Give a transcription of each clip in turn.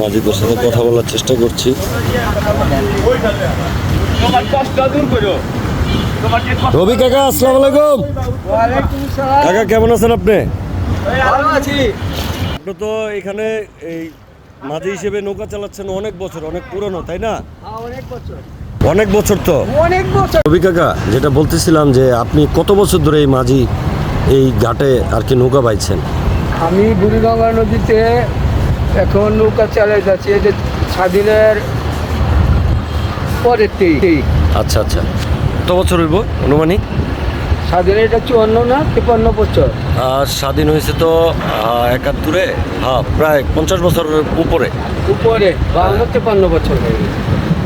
মাঝিদের সাথে কথা বলার চেষ্টা করছি। তোমার কষ্ট দূর করো। তোমার যে কষ্ট রবি কাকা আসসালামু আলাইকুম। কাকা কেমন আছেন আপনি? আপনি তো এখানে এই মাঝি হিসেবে নৌকা চালাচ্ছেন অনেক বছর অনেক পুরনো তাই না? অনেক বছর। অনেক বছর তো। অনেক বছর। রবি কাকা যেটা বলতেছিলাম যে আপনি কত বছর ধরে এই মাঝি এই ঘাটে আর কি নৌকা বাইছেন? আমি বুড়িগঙ্গা নদীতে এখন নৌকা চালিয়ে যাচ্ছি যে স্বাধীনের পরের তেই। আচ্ছা আচ্ছা। কত বছর হইব অনুমানিক? স্বাধীন এটা চুয়ান্ন না তিপ্পান্ন বছর। আর স্বাধীন হয়েছে তো একাত্তরে? হ্যাঁ প্রায় পঞ্চাশ বছরের উপরে। উপরে বাংলা তিপ্পান্ন বছর হয়ে গেছে।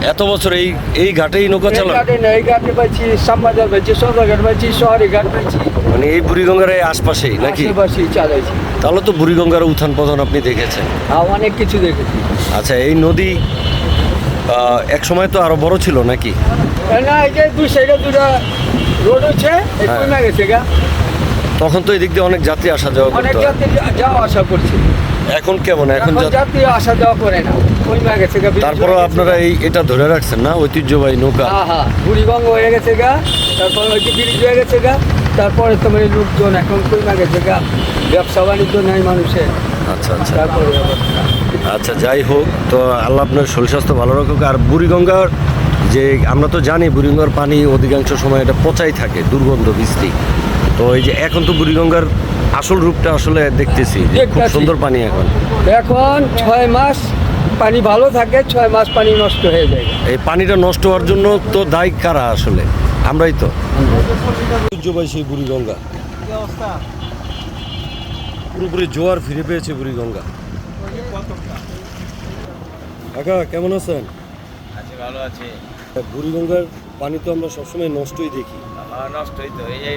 এত বছর এই এই ঘাটেই নৌকা চালান এই ঘাটে পাইছি শ্যামবাজার পাইছি সদরঘাট পাইছি শহরে ঘাট পাইছি। মানে এই বুড়িগঙ্গার এই আশপাশেই নাকি? আশেপাশেই চালাইছি। তাহলে তো বুড়িগঙ্গার উত্থান পতন আপনি দেখেছেন। আর অনেক কিছু দেখেছি। আচ্ছা এই নদী এক সময় তো আরও বড় ছিল নাকি? না এই যে দুই সাইডে দুটা রোড হচ্ছে হ্যাঁ। কমে গেছে গা। তখন তো এদিক দিয়ে অনেক যাত্রী আসা যাওয়া অনেক যাত্রী যাওয়া আসা করছে। এখন কেমন? এখন যাত্রী আসা যাওয়া করে না। কমে গেছে গা তারপরে আপনারা এই এটা ধরে রাখছেন না? ঐতিহ্যবাহী নৌকা। হ্যাঁ হ্যাঁ বুড়িগঙ্গ হয়ে গেছে গা তারপর ওই যে ব্রিজ হয়ে গেছে গা তারপরে তোমার এই লোকজন এখন কমে গেছে গা। ব্যবসা বাণিজ্য নাই মানুষের। আচ্ছা আচ্ছা। তারপরে আচ্ছা যাই হোক তো আল্লাহ আপনার শরীর স্বাস্থ্য ভালো রাখুক। আর বুড়িগঙ্গার যে আমরা তো জানি বুড়িগঙ্গার পানি অধিকাংশ সময় এটা পচাই থাকে দুর্গন্ধ বৃষ্টি। তো এই যে এখন তো বুড়িগঙ্গার আসল রূপটা আসলে দেখতেছি খুব সুন্দর পানি এখন। এখন ছয় মাস পানি ভালো থাকে ছয় মাস পানি নষ্ট হয়ে যায়। এই পানিটা নষ্ট হওয়ার জন্য তো দায়ী কারা আসলে? আমরাই তো। ঐতিহ্যবাহী সেই বুড়িগঙ্গা। পুরোপুরি জোয়ার ফিরে পেয়েছে বুড়িগঙ্গা। কাকা কেমন আছেন? ভালো আছি। বুড়িগঙ্গার পানি তো আমরা সবসময় নষ্টই দেখি। আমার নষ্ট হইতো এই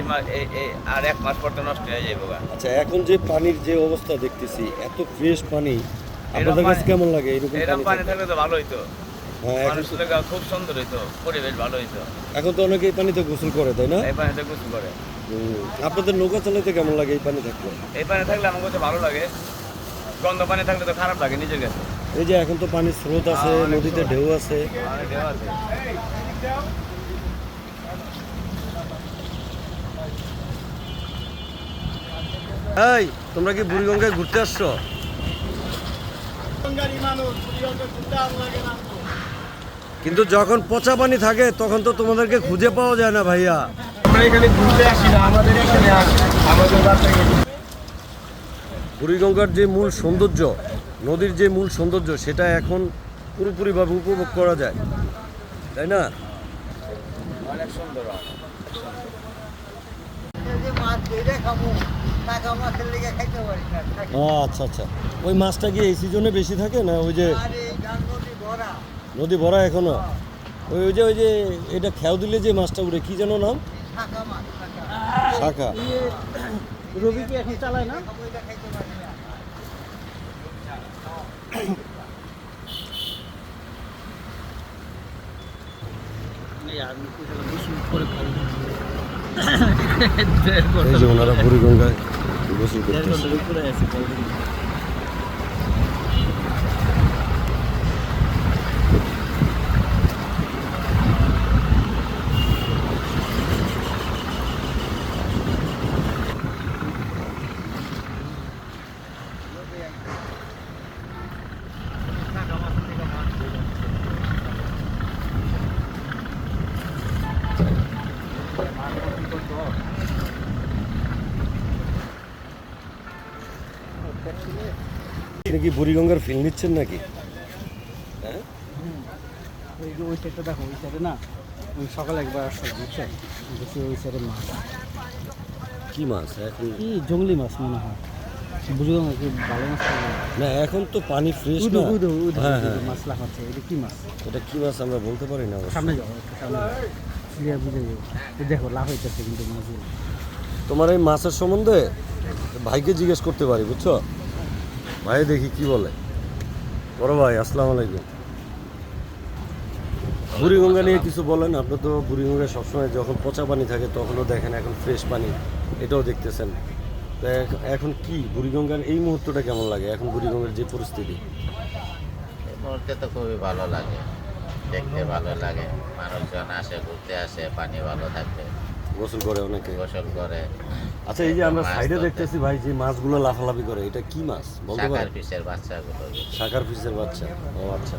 আর এক মাস পর তো নষ্ট হয়ে যাবে আচ্ছা এখন যে পানির যে অবস্থা দেখতেছি এত ফ্রেশ পানি আপনাদের কাছে কেমন লাগে এরকম পানি থাকলে? তো ভালো হইতো হ্যাঁ তো- খুব সুন্দর হইতো পরিবেশ ভালো হইতো এখন তো অনেকে এই পানিতে গোসল করে তাই না? এই পানিতে গোসল করে। আপনাদের নৌকা চালাতে কেমন লাগে এই পানি থাকলে? এই পানি থাকলে আমার কাছে ভালো লাগে। গন্ধ পানি থাকলে তো খারাপ লাগে নিজের কাছে। এই যে এখন তো পানির স্রোত আছে হ্যাঁ, নদীতে ঢেউ আছে। ঢেউ আছে। এই, তোমরা কি বুড়িগঙ্গায় ঘুরতে আসছো? কিন্তু যখন পচা পানি থাকে, তখন তো তোমাদেরকে খুঁজে পাওয়া যায় না ভাইয়া। বুড়িগঙ্গার যে মূল সৌন্দর্য, নদীর যে মূল সৌন্দর্য, সেটা এখন পুরোপুরিভাবে উপভোগ করা যায়। তাই না? অনেক সুন্দর আচ্ছা আচ্ছা। ওই মাছটা কি এই সিজনে বেশি থাকে না ওই যে নদী ভরা। এখনও? ওই ওই যে ওই যে এটা খেয়াও দিলে যে মাছটা উঠে কি যেন নাম? শাখা এই যে ওনারা বুড়িগঙ্গায় গোসল করতেছে আপনি কি বুড়িগঙ্গার ফিল নিচ্ছেন নাকি? হ্যাঁ? ওই যে ওই সাইডটা দেখো ওই সাইডে না ওই সকালে একবার আসছিলাম বুঝছেন? দেখি ওই সাইডে মাছ। কি মাছ? এখন কি জঙ্গলি মাছ মনে হয়। বুঝলাম না কি ভালো মাছ না। এখন তো পানি ফ্রেশ না। হ্যাঁ হ্যাঁ। মাছ লাফাচ্ছে। এটা কি মাছ? এটা কি মাছ আমরা বলতে পারি না অবশ্য। সামনে যাও একটু সামনে ক্লিয়ার বুঝে যাব দেখো লাভ হইতেছে কিন্তু মাছগুলো। তোমার এই মাছের সম্বন্ধে ভাইকে জিজ্ঞেস করতে পারি বুঝছ? ভাই, দেখি কি বলে। বড় ভাই, আসসালামু আলাইকুম। বুড়িগঙ্গা নিয়ে কিছু বলেন, আপনি তো বুড়িগঙ্গায় সবসময় যখন পচা পানি থাকে, তখনও দেখেন এখন ফ্রেশ পানি, এটাও দেখতেছেন। এখন কি, বুড়িগঙ্গার এই মুহূর্তটা কেমন লাগে, এখন বুড়িগঙ্গার যে পরিস্থিতি? তো খুবই ভালো লাগে, দেখতে ভালো লাগে, মানুষজন আসে, ঘুরতে আসে, পানি ভালো থাকে। গোসল করে অনেকে। গোসল করে। আচ্ছা এই যে আমরা সাইডে দেখতেছি ভাই যে মাছগুলো লাফালাফি করে এটা কি মাছ? বলতে শাকার সাকার পিসের বাচ্চাগুলো। শাকার ফিশের বাচ্চা। ও আচ্ছা।